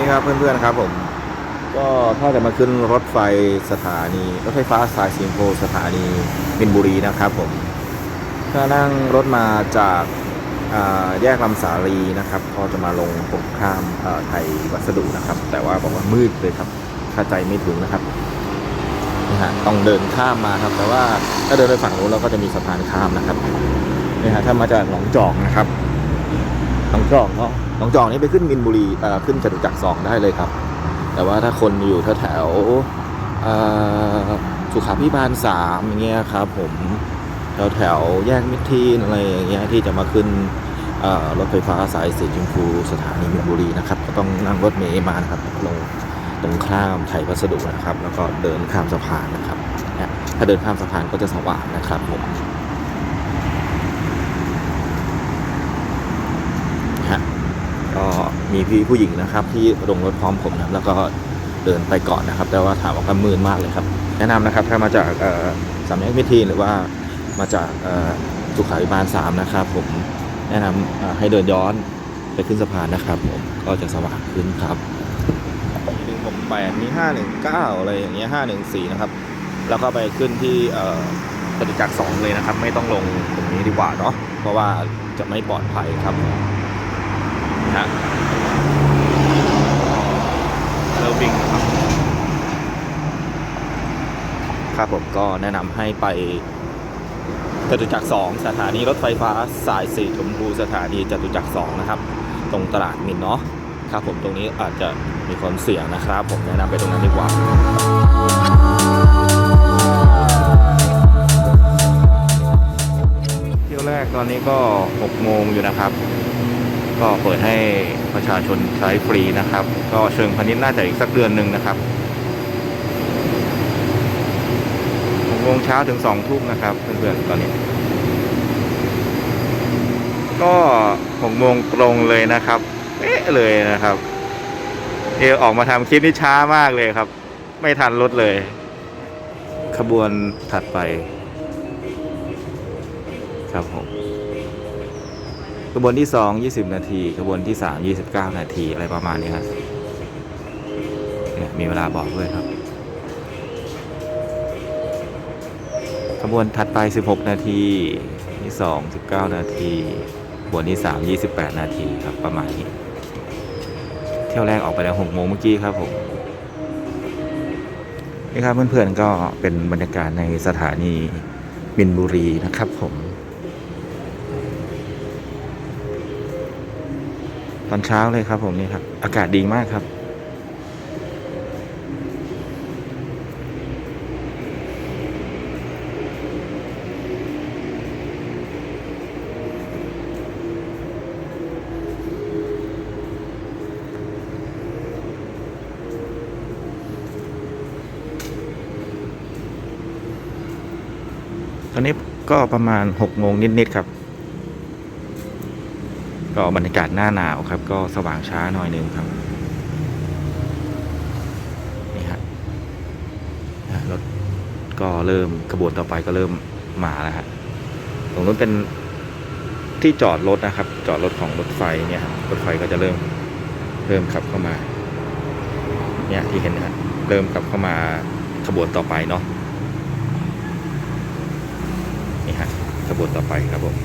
นี่ครับเพื่อนๆครับผม ก็ถ้าจะมาขึ้นรถไฟสถานีรถไฟฟ้าสายสีชมพูสถานีมินบุรีนะครับผมถ้านั่งรถมาจากแยกลำสาลีนะครับก็จะมาลงตรงข้ามไทยวัสดุนะครับ แต่ว่าบอกว่ามืดเลยครับถ้าใจไม่ถึงนะครับนี่ฮะต้องเดินข้ามมาครับ แต่ว่าถ้าเดินไปฝั่งนู้นเราก็จะมีสะพานข้ามนะครับนี่ฮะถ้ามาจากหนองจอกนะครับหนองจอกเนาะ หนองจอกนี่ไปขึ้นมินบุรีเอ่อขึ้นจตุจักรสองได้เลยครับ แต่ว่าถ้าคนอยู่แถวสุขาพิบาลสามอย่างเงี้ยครับผมแถวแถวแยกมิตรทีนอะไรอย่างเงี้ยที่จะมาขึ้นรถไฟฟ้าสายสีชมพูสถานีมินบุรีนะครับ ก็ต้องนั่งรถเมล์มานะครับลงตรงข้ามไทยวัสดุนะครับ แล้วก็เดินข้ามสะพานนะครับถ้าเดินข้ามสะพานก็จะสว่างนะครับผมฮะ ก็ มีพี่ผู้หญิงนะครับ ที่ลงรถพร้อมผมนะครับแล้วก็เดินไปก่อนนะครับ แต่ว่าถามว่าก็มืดมากเลยครับ แนะนำนะครับถ้ามาจากเอ่อสามแยกมิตรทีนหรือว่ามาจากเอ่อสุขาภิบาลสามนะครับ ผมแนะนำเอ่อให้เดินย้อนไปขึ้นสะพานนะครับ ผมก็จะสว่างขึ้นครับมีหนึ่งหกแปดมีห้าหนึ่งเก้าอะไรอย่างเงี้ยห้าหนึ่งสี่นะครับ แล้วก็ไปขึ้นที่เอ่อจตุจักรสองเลยนะครับ ไม่ต้องลงตรงนี้ดีกว่าเนาะเพราะว่าจะไม่ปลอดภัยครับนะ ฮะเลิฟวิ่งนะครับครับผมก็แนะนำให้ไปจตุจักรสองสถานีรถไฟฟ้าสายสีชมพูสถานีจตุจักรสองนะครับ ตรงตลาดมินเนาะครับผมตรงนี้อาจจะมีความเสี่ยงนะครับ ผมแนะนำไปตรงนั้นดีกว่าเที่ยวแรกตอนนี้ก็6โมงอยู่นะครับ ก็เปิดให้ประชาชนใช้ฟรีนะครับ ก็เชิงพาณิชย์น่าจะอีกสักเดือนหนึ่งนะครับ6โมงเช้าถึง2ทุ่มนะครับเพื่อนๆตอนนี้ ก็6โมงตรงเลยนะครับเป๊ะเลยนะครับเออออกมาทำคลิปนี้ช้ามากเลยครับ ไม่ทันรถเลย ขบวนถัดไป ครับผม ขบวนที่สองยี่สิบนาทีขบวนที่สามยี่สิบเก้านาทีอะไรประมาณนี้ครับเนี่ยมีเวลาบอกด้วยครับขบวนถัดไปสิบหกนาทีที่สองสิบเก้านาทีขบวนที่สามยี่สิบแปดนาทีครับประมาณนี้ เที่ยวแรกออกไปแล้วหกโมงเมื่อกี้ครับผมนี่ครับเพื่อนๆก็เป็นบรรยากาศในสถานีมินบุรีนะครับผม ตอนเช้าเลยครับผมนี่ครับ อากาศดีมากครับ ตอนนี้ก็ประมาณหกโมงนิดๆครับ ก็บรรยากาศหน้าหนาวครับ ก็สว่างช้าหน่อยหนึงครับนี่ฮะรถก็เริ่มขบวนต่อไปก็เริ่มมาแล้วฮะตรงนู้นเป็นที่จอดรถนะครับ จอดรถของรถไฟเนี่ยครับรถไฟก็จะเริ่มเริ่มขับเข้ามา เนี่ยที่เห็นนะฮะเริ่มขับเข้ามาขบวนต่อไปเนาะนี่ฮะขบวนต่อไปครับผม